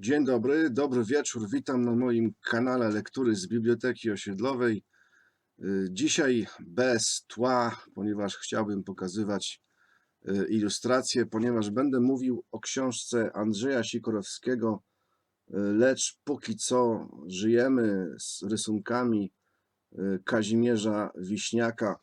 Dzień dobry, dobry wieczór. Witam na moim kanale Lektury z Biblioteki Osiedlowej. Y, Dzisiaj bez tła, ponieważ chciałbym pokazywać y, ilustracje, ponieważ będę mówił o książce Andrzeja Sikorowskiego, y, lecz póki co żyjemy z rysunkami Kazimierza Wiśniaka.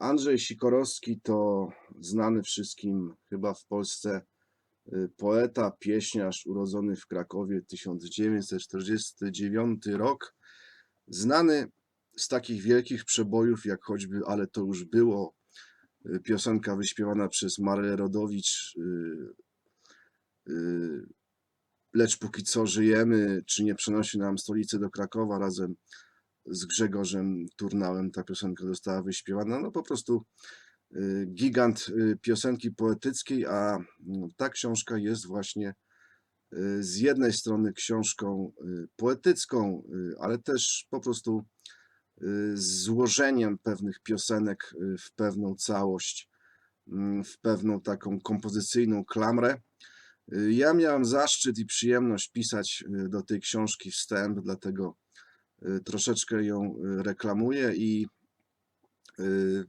Andrzej Sikorowski to znany wszystkim chyba w Polsce poeta, pieśniarz urodzony w Krakowie 1949 rok, znany z takich wielkich przebojów jak choćby Ale to już było, y, piosenka wyśpiewana przez Marę Rodowicz, y, y, Lecz póki co żyjemy, czy nie przenosi nam stolicy do Krakowa razem z Grzegorzem Turnałem ta piosenka została wyśpiewana. No po prostu y, gigant y, piosenki poetyckiej, a mm, ta książka jest właśnie y, z jednej strony książką y, poetycką, y, ale też po prostu y, złożeniem pewnych piosenek y, w pewną całość, mm, w pewną taką kompozycyjną klamrę. Y, Ja miałem zaszczyt i przyjemność pisać y, do tej książki wstęp, dlatego y, troszeczkę ją y, reklamuję i y,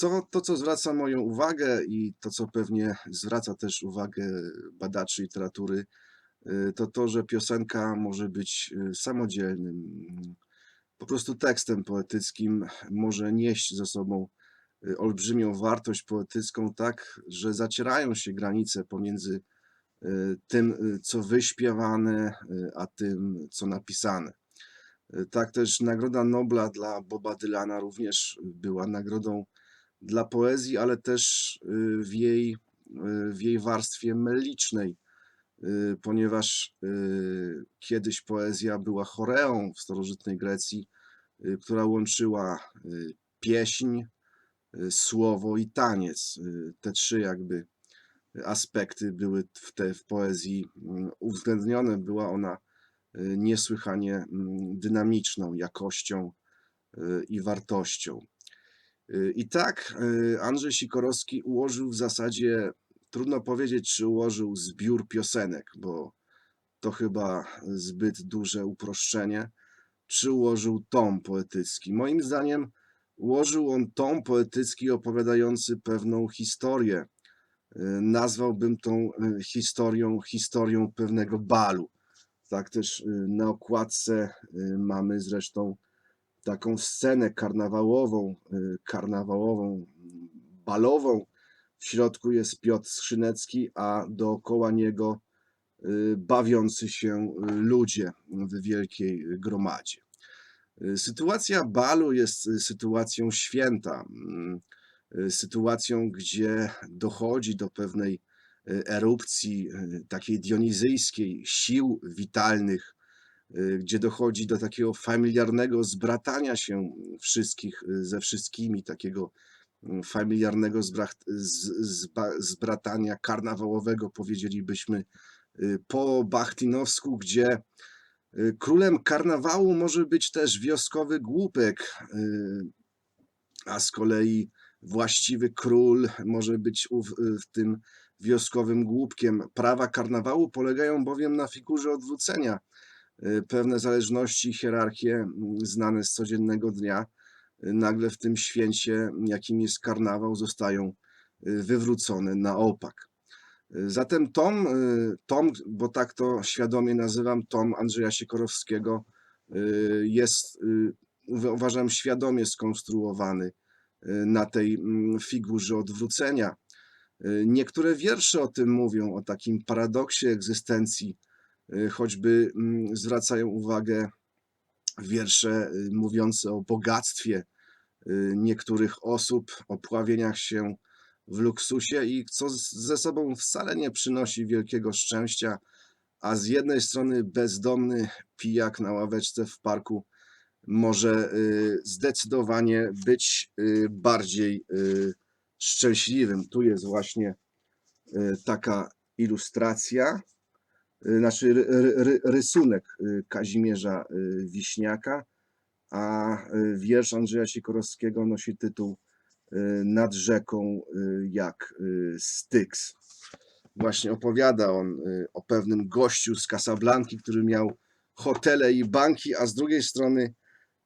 co, to, co zwraca moją uwagę i to, co pewnie zwraca też uwagę badaczy literatury, y, to to, że piosenka może być y, samodzielnym, mm, po prostu tekstem poetyckim, może nieść ze sobą y, olbrzymią wartość poetycką, tak, że zacierają się granice pomiędzy tym, co wyśpiewane, a tym, co napisane. Tak też Nagroda Nobla dla Boba Dylana również była nagrodą dla poezji, ale też y, w jej, y, w jej warstwie melicznej, y, ponieważ kiedyś poezja była choreą w starożytnej Grecji, która łączyła pieśń, słowo i taniec. Te trzy jakby aspekty były w, te, w poezji mm, uwzględnione. Była ona niesłychanie mm, dynamiczną jakością i wartością. Y, I tak y, Andrzej Sikorowski ułożył w zasadzie, trudno powiedzieć, czy ułożył zbiór piosenek, bo to chyba zbyt duże uproszczenie, czy ułożył tom poetycki. Moim zdaniem ułożył on tom poetycki opowiadający pewną historię. Y, Nazwałbym tą historią historią pewnego balu. Tak też na okładce mamy zresztą taką scenę karnawałową, y, karnawałową, balową. W środku jest Piotr Skrzynecki, a dookoła niego y, bawiący się y, ludzie w wielkiej gromadzie. Sytuacja balu jest sytuacją święta, mm, sytuacją, gdzie dochodzi do pewnej erupcji takiej dionizyjskiej sił witalnych, gdzie dochodzi do takiego familiarnego zbratania się wszystkich y, ze wszystkimi, takiego mm, familiarnego zbratania karnawałowego, powiedzielibyśmy, y, po Bachtinowsku, gdzie y, królem karnawału może być też wioskowy głupek, y, a z kolei właściwy król może być y, w tym wioskowym głupkiem. Prawa karnawału polegają bowiem na figurze odwrócenia. Y, Pewne zależności, hierarchie mm, znane z codziennego dnia, y, nagle w tym święcie, jakim jest karnawał, zostają y, wywrócone na opak. Zatem tom, tom, bo tak to świadomie nazywam, tom Andrzeja Sikorowskiego jest, uwa- uważam, świadomie skonstruowany na tej mm, figurze odwrócenia. Niektóre wiersze o tym mówią, o takim paradoksie egzystencji, choćby mm, zwracają uwagę wiersze y, mówiące o bogactwie y, niektórych osób, o pławieniach się w luksusie i co ze sobą wcale nie przynosi wielkiego szczęścia, a z jednej strony bezdomny pijak na ławeczce w parku może y, zdecydowanie być y, bardziej y, szczęśliwym. Tu jest właśnie y, taka ilustracja, y, znaczy ry, ry, ry- rysunek y, Kazimierza y, Wiśniaka, a y, wiersz Andrzeja Sikorowskiego nosi tytuł y, Nad rzeką y, jak y, Styx. właśnie opowiada on y, o pewnym gościu z Casablanki, który miał hotele i banki, a z drugiej strony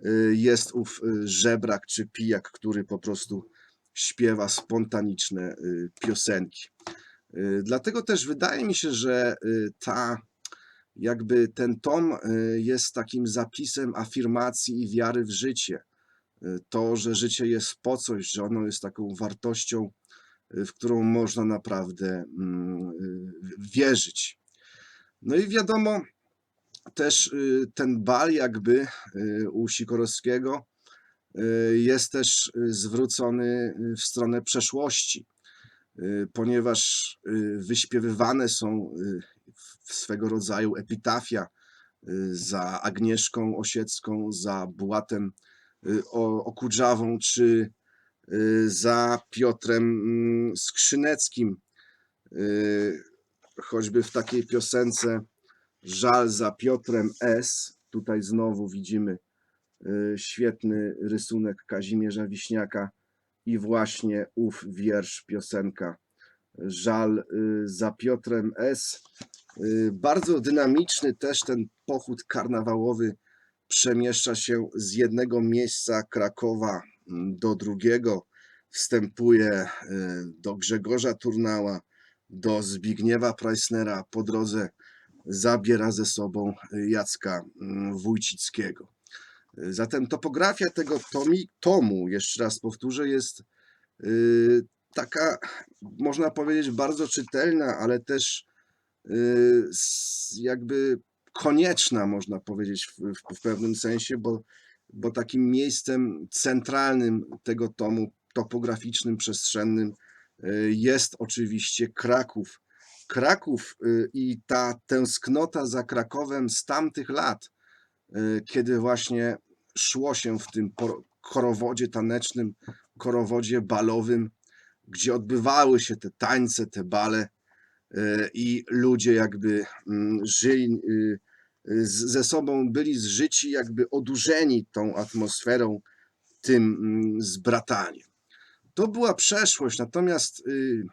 y, jest ów y, żebrak czy pijak, który po prostu śpiewa spontaniczne y, piosenki. Y, Dlatego też wydaje mi się, że y, ta jakby ten tom y, jest takim zapisem afirmacji i wiary w życie. To, że życie jest po coś, że ono jest taką wartością, w którą można naprawdę mm, wierzyć. No i wiadomo, też ten bal jakby u Sikorowskiego jest też zwrócony w stronę przeszłości, ponieważ y, wyśpiewywane są y, w swego rodzaju epitafia y, za Agnieszką Osiecką, za Bułatem y, Okudżawą czy y, za Piotrem mm, Skrzyneckim. Y, Choćby w takiej piosence Żal za Piotrem S. Tutaj znowu widzimy y, świetny rysunek Kazimierza Wiśniaka i właśnie ów wiersz, piosenka Żal y, za Piotrem S. Y, Bardzo dynamiczny też ten pochód karnawałowy przemieszcza się z jednego miejsca Krakowa mm, do drugiego. Wstępuje y, do Grzegorza Turnała, do Zbigniewa Preissnera, po drodze zabiera ze sobą Jacka mm, Wójcickiego. Zatem topografia tego tomi, tomu, jeszcze raz powtórzę, jest y, taka, można powiedzieć, bardzo czytelna, ale też y, jakby konieczna, można powiedzieć, w, w, pewnym sensie, bo, bo takim miejscem centralnym tego tomu, topograficznym, przestrzennym, y, jest oczywiście Kraków. Kraków i ta tęsknota za Krakowem z tamtych lat, kiedy właśnie szło się w tym korowodzie tanecznym, korowodzie balowym, gdzie odbywały się te tańce, te bale y, i ludzie jakby mm, żyli y, y, ze sobą, byli zżyci, jakby odurzeni tą atmosferą, tym mm, zbrataniem. To była przeszłość, natomiast y,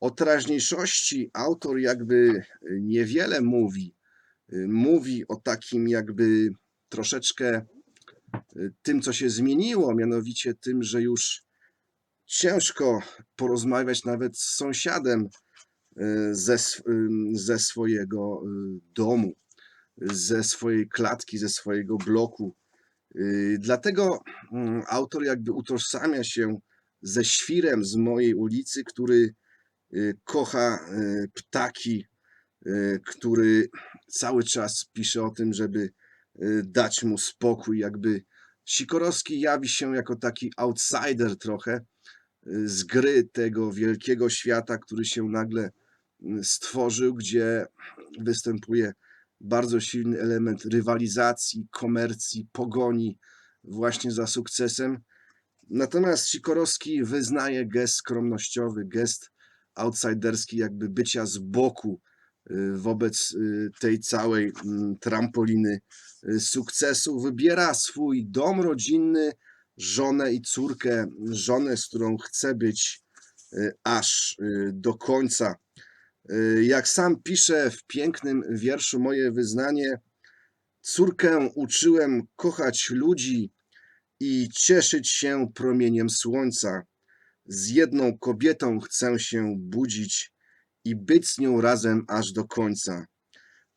o teraźniejszości autor jakby y, niewiele mówi. Y, Mówi o takim jakby troszeczkę y, tym, co się zmieniło, mianowicie tym, że już ciężko porozmawiać nawet z sąsiadem y, ze, ze swojego domu, ze swojej klatki, ze swojego bloku. Dlatego mm, autor jakby utożsamia się ze świrem z mojej ulicy, który kocha ptaki, który cały czas pisze o tym, żeby y, dać mu spokój. Jakby Sikorowski jawi się jako taki outsider trochę y, z gry tego wielkiego świata, który się nagle y, stworzył, gdzie występuje bardzo silny element rywalizacji, komercji, pogoni właśnie za sukcesem. Natomiast Sikorowski wyznaje gest skromnościowy, gest outsiderski, jakby bycia z boku y, wobec y, tej całej mm, trampoliny y, sukcesu. Wybiera swój dom rodzinny, żonę i córkę, żonę, z którą chce być y, aż y, do końca. Y, Jak sam pisze w pięknym wierszu Moje wyznanie, córkę uczyłem kochać ludzi i cieszyć się promieniem słońca. Z jedną kobietą chcę się budzić i być z nią razem aż do końca.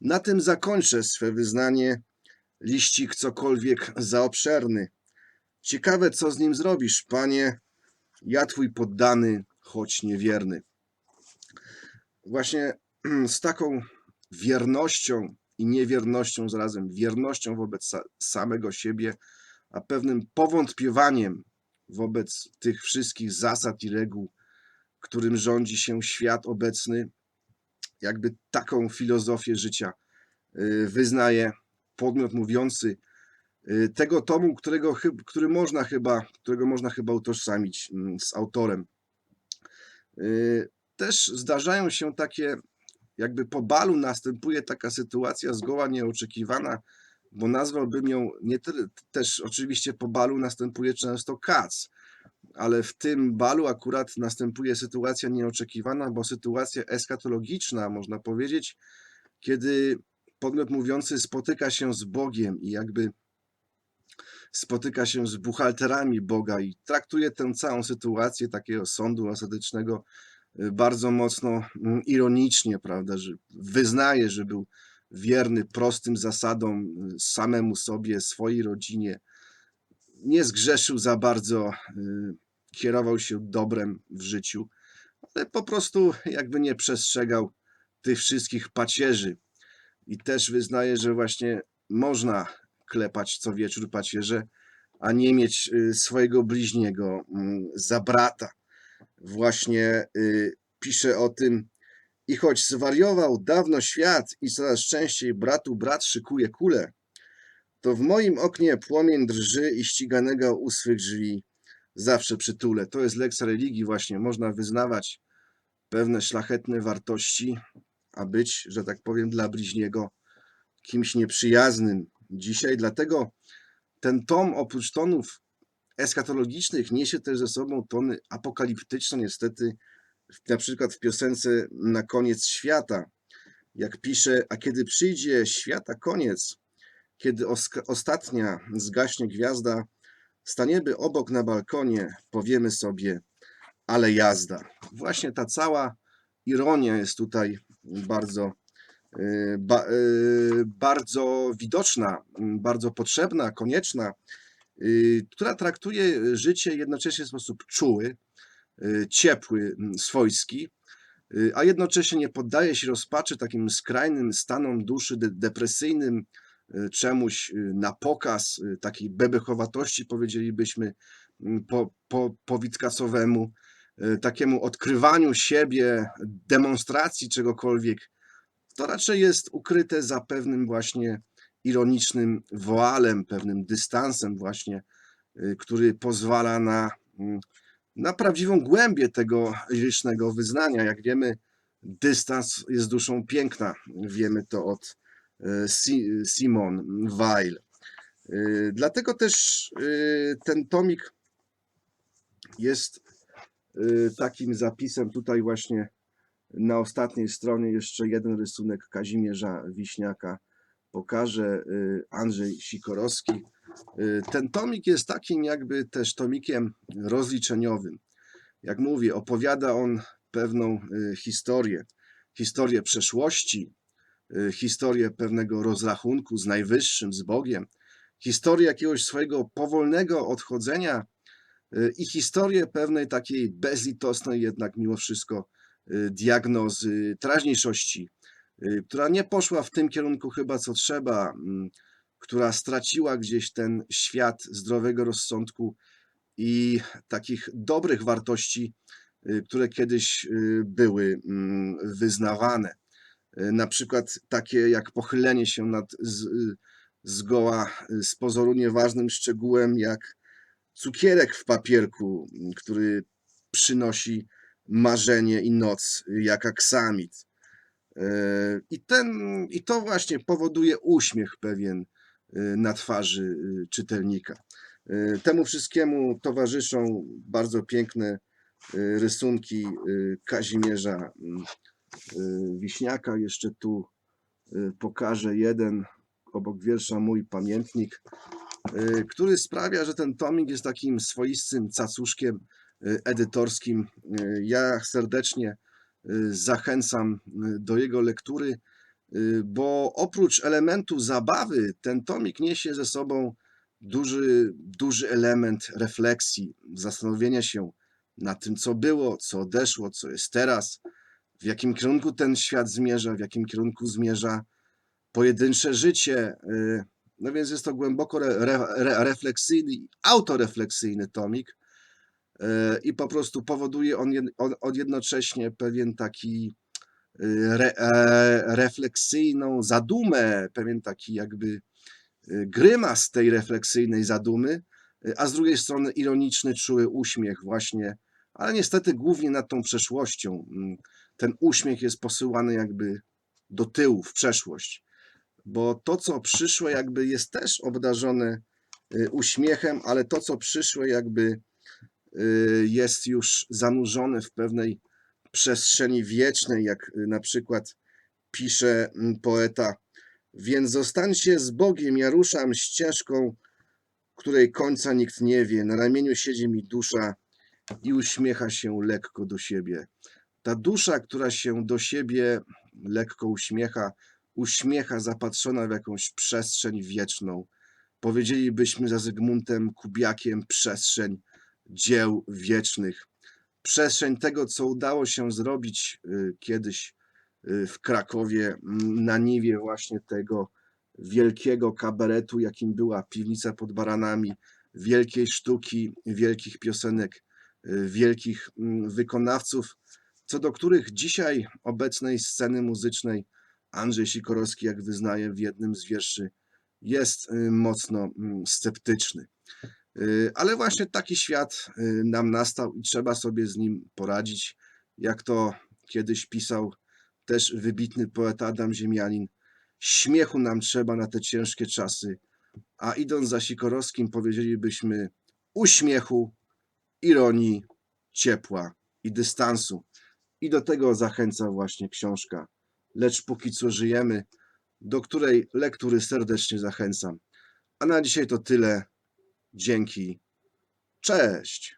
Na tym zakończę swe wyznanie, liścik cokolwiek za obszerny. Ciekawe, co z nim zrobisz, panie, ja twój poddany, choć niewierny. Właśnie z taką wiernością i niewiernością zarazem, wiernością wobec sa- samego siebie, a pewnym powątpiewaniem wobec tych wszystkich zasad i reguł, którym rządzi się świat obecny, jakby taką filozofię życia y, wyznaje podmiot mówiący y, tego tomu, którego, który można chyba, którego można chyba utożsamić mm, z autorem. Y, Też zdarzają się takie, jakby po balu następuje taka sytuacja zgoła nieoczekiwana, bo nazwałbym ją nie tyle, też oczywiście po balu następuje często kac, ale w tym balu akurat następuje sytuacja nieoczekiwana, bo sytuacja eskatologiczna, można powiedzieć, kiedy podmiot mówiący spotyka się z Bogiem i jakby spotyka się z buchalterami Boga i traktuje tę całą sytuację takiego sądu ostatecznego y, bardzo mocno mm, ironicznie, prawda, że wyznaje, że był wierny prostym zasadom y, samemu sobie, swojej rodzinie, nie zgrzeszył za bardzo, y, kierował się dobrem w życiu, ale po prostu jakby nie przestrzegał tych wszystkich pacierzy. I też wyznaje, że właśnie można klepać co wieczór pacierze, a nie mieć y, swojego bliźniego mm, za brata. Właśnie y, pisze o tym, i choć zwariował dawno świat i coraz częściej bratu brat szykuje kule, to w moim oknie płomień drży i ściganego u swych drzwi zawsze przytulę. To jest lekcja religii właśnie. Można wyznawać pewne szlachetne wartości, a być, że tak powiem, dla bliźniego kimś nieprzyjaznym. Dzisiaj dlatego ten tom oprócz tonów eskatologicznych niesie też ze sobą tony apokaliptyczne niestety, na przykład w piosence Na koniec świata, jak pisze, a kiedy przyjdzie świata koniec, kiedy ostatnia zgaśnie gwiazda, staniemy obok na balkonie, powiemy sobie, ale jazda. Właśnie ta cała ironia jest tutaj bardzo, y, ba, y, bardzo widoczna, bardzo potrzebna, konieczna, y, która traktuje życie jednocześnie w sposób czuły, ciepły, swojski, a jednocześnie nie poddaje się rozpaczy takim skrajnym stanom duszy, de- depresyjnym, czemuś y, na pokaz, y, takiej bebechowatości, powiedzielibyśmy, mm, po, po, y, takiemu odkrywaniu siebie, demonstracji czegokolwiek, to raczej jest ukryte za pewnym właśnie ironicznym woalem, pewnym dystansem właśnie, y, który pozwala na, mm, na prawdziwą głębię tego lirycznego wyznania. Jak wiemy, dystans jest duszą piękna. Wiemy to od y, Simon Weil. Y, Dlatego też y, ten tomik jest takim zapisem tutaj właśnie na ostatniej stronie jeszcze jeden rysunek Kazimierza Wiśniaka pokaże Andrzej Sikorowski. Ten tomik jest takim jakby też tomikiem rozliczeniowym. Jak mówię, opowiada on pewną historię, historię przeszłości, historię pewnego rozrachunku z Najwyższym, z Bogiem, historię jakiegoś swojego powolnego odchodzenia y, i historię pewnej takiej bezlitosnej jednak mimo wszystko y, diagnozy teraźniejszości, y, która nie poszła w tym kierunku chyba co trzeba, mm, która straciła gdzieś ten świat zdrowego rozsądku i takich dobrych wartości, y, które kiedyś y, były mm, wyznawane. Y, Na przykład takie jak pochylenie się nad z, y, zgoła y, z pozoru nieważnym szczegółem, jak cukierek w papierku, m, który przynosi marzenie i noc, jak aksamit. I, ten, I to właśnie powoduje uśmiech pewien na twarzy czytelnika. Temu wszystkiemu towarzyszą bardzo piękne rysunki Kazimierza mm, Wiśniaka. Jeszcze tu y, pokażę jeden obok wiersza Mój Pamiętnik, y, który sprawia, że ten tomik jest takim swoistym cacuszkiem y, edytorskim. Y, Ja serdecznie y, zachęcam y, do jego lektury, y, bo oprócz elementu zabawy, ten tomik niesie ze sobą duży, duży element refleksji, zastanowienia się nad tym, co było, co odeszło, co jest teraz, w jakim kierunku ten świat zmierza, w jakim kierunku zmierza pojedyncze życie. y, No więc jest to głęboko re, re, re, refleksyjny, autorefleksyjny tomik y, i po prostu powoduje on, on, on jednocześnie pewien taki y, re, e, refleksyjną zadumę, pewien taki jakby grymas tej refleksyjnej zadumy, a z drugiej strony ironiczny, czuły uśmiech właśnie, ale niestety głównie nad tą przeszłością. Ten uśmiech jest posyłany jakby do tyłu, w przeszłość, bo to, co przyszłe jakby jest też obdarzone y, uśmiechem, ale to, co przyszłe jakby y, jest już zanurzone w pewnej przestrzeni wiecznej, jak y, na przykład pisze mm, poeta. Więc zostańcie z Bogiem, ja ruszam ścieżką, której końca nikt nie wie. Na ramieniu siedzi mi dusza i uśmiecha się lekko do siebie. Ta dusza, która się do siebie lekko uśmiecha, uśmiecha zapatrzona w jakąś przestrzeń wieczną. Powiedzielibyśmy za Zygmuntem Kubiakiem przestrzeń dzieł wiecznych. Przestrzeń tego, co udało się zrobić y, kiedyś y, w Krakowie, na niwie właśnie tego wielkiego kabaretu, jakim była piwnica pod baranami, wielkiej sztuki, wielkich piosenek, y, wielkich wykonawców, co do których dzisiaj obecnej sceny muzycznej Andrzej Sikorowski, jak wyznaje w jednym z wierszy, jest y, mocno mm, sceptyczny. Y, Ale właśnie taki świat y, nam nastał i trzeba sobie z nim poradzić, jak to kiedyś pisał też wybitny poeta Adam Ziemianin. Śmiechu nam trzeba na te ciężkie czasy, a idąc za Sikorowskim powiedzielibyśmy uśmiechu, ironii, ciepła i dystansu. I do tego zachęca właśnie książka. Lecz póki co żyjemy, do której lektury serdecznie zachęcam. A na dzisiaj to tyle. Dzięki. Cześć.